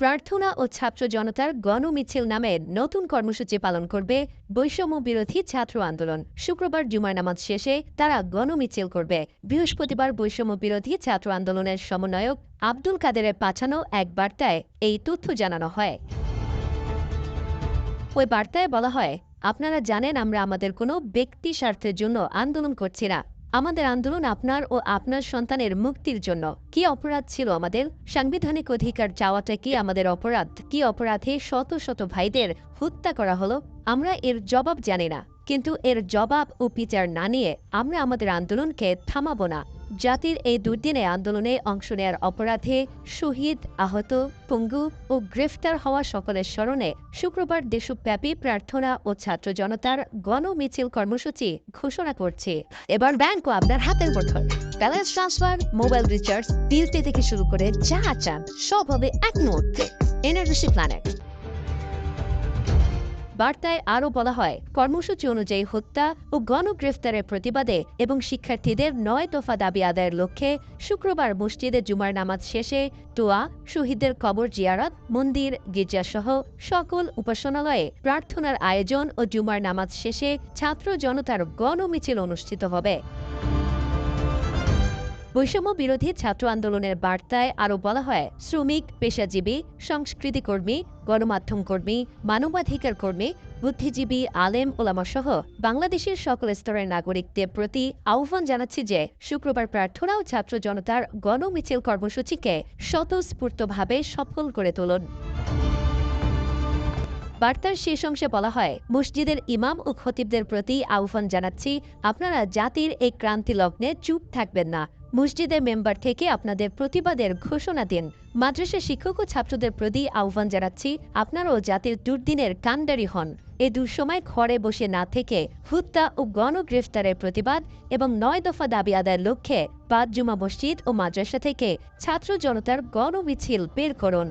প্রার্থনা ও ছাত্র জনতার গণমিছিল নামে নতুন কর্মসূচি পালন করবে বৈষম্য বিরোধী ছাত্র আন্দোলন। শুক্রবার জুমার নামাজ শেষে তারা গণমিছিল করবে। বৃহস্পতিবার বৈষম্য বিরোধী ছাত্র আন্দোলনের সমন্বয়ক আব্দুল কাদেরের পাঠানো এক বার্তায় এই তথ্য জানানো হয়। ওই বার্তায় বলা হয়, আপনারা জানেন আমরা আমাদের কোনো ব্যক্তি স্বার্থের জন্য আন্দোলন করছি না। আমাদের আন্দোলন আপনার ও আপনার সন্তানের মুক্তির জন্য। কি অপরাধ ছিল আমাদের? সাংবিধানিক অধিকার চাওয়াটা কি আমাদের অপরাধ? কি অপরাধে শত শত ভাইদের হত্যা করা হলো? আমরা এর জবাব জানি না। কিন্তু এর জবাব ও বিচার না নিয়ে আমরা আমাদের আন্দোলনকে থামাবো না। জাতির এই দুর্দিনে আন্দোলনে অংশ নেয়ার অপরাধে শহীদ আহত, পঙ্গু ও গ্রেফতার হওয়া সকলের স্মরণে শুক্রবার দেশব্যাপী প্রার্থনা ও ছাত্র জনতার গণমিছিল কর্মসূচি ঘোষণা করছে। এবার ব্যাংক ও আপনার হাতের মুঠোয়। Balance transfer, mobile recharge bill pay থেকে শুরু করে যা চান, সব হবে এক মুহূর্তে। Energy planet. বার্তায় আরও বলা হয়, কর্মসূচি অনুযায়ী হত্যা ও গণগ্রেফতারের প্রতিবাদে এবং শিক্ষার্থীদের নয় দফা দাবি আদায়ের লক্ষ্যে শুক্রবার মসজিদে জুমার নামাজ শেষে টোয়া শহীদদের কবর জিয়ারত, মন্দির, গির্জাসহ সকল উপাসনালয়ে প্রার্থনার আয়োজন ও জুমার নামাজ শেষে ছাত্র জনতার গণমিছিল অনুষ্ঠিত হবে। বৈষম্য বিরোধী ছাত্র আন্দোলনের বার্তায় আরও বলা হয়, শ্রমিক, পেশাজীবী, সংস্কৃতি কর্মী, গণমাধ্যম কর্মী, মানবাধিকার কর্মী, বুদ্ধিজীবী, আলেম ওলামাসহ বাংলাদেশের সকল স্তরের নাগরিকদের প্রতি আহ্বান জানাচ্ছি যে শুক্রবার প্রার্থনা ও ছাত্র জনতার গণমিছিল কর্মসূচিকে স্বতঃস্ফূর্তভাবে সফল করে তুলুন। বার্তার শেষ অংশে বলা হয়, মসজিদের ইমাম ও খতিবদের প্রতি আহ্বান জানাচ্ছি, আপনারা জাতির এই ক্রান্তি লগ্নে চুপ থাকবেন না। মসজিদের মেম্বার থেকে আপনাদের প্রতিবাদের ঘোষণা দিন। মাদ্রাসা শিক্ষক ও ছাত্রদের প্রতি আহ্বান জানাচ্ছি, আপনারাও জাতির দুর্দিনের কাণ্ডারি হন। এ দুঃসময় ঘরে বসে না থেকে হত্যা ও গণগ্রেফতারের প্রতিবাদ এবং নয় দফা দাবি আদায়ের লক্ষ্যে বাদ জুমা মসজিদ ও মাদ্রাসা থেকে ছাত্র জনতার গণমিছিল বের করুন।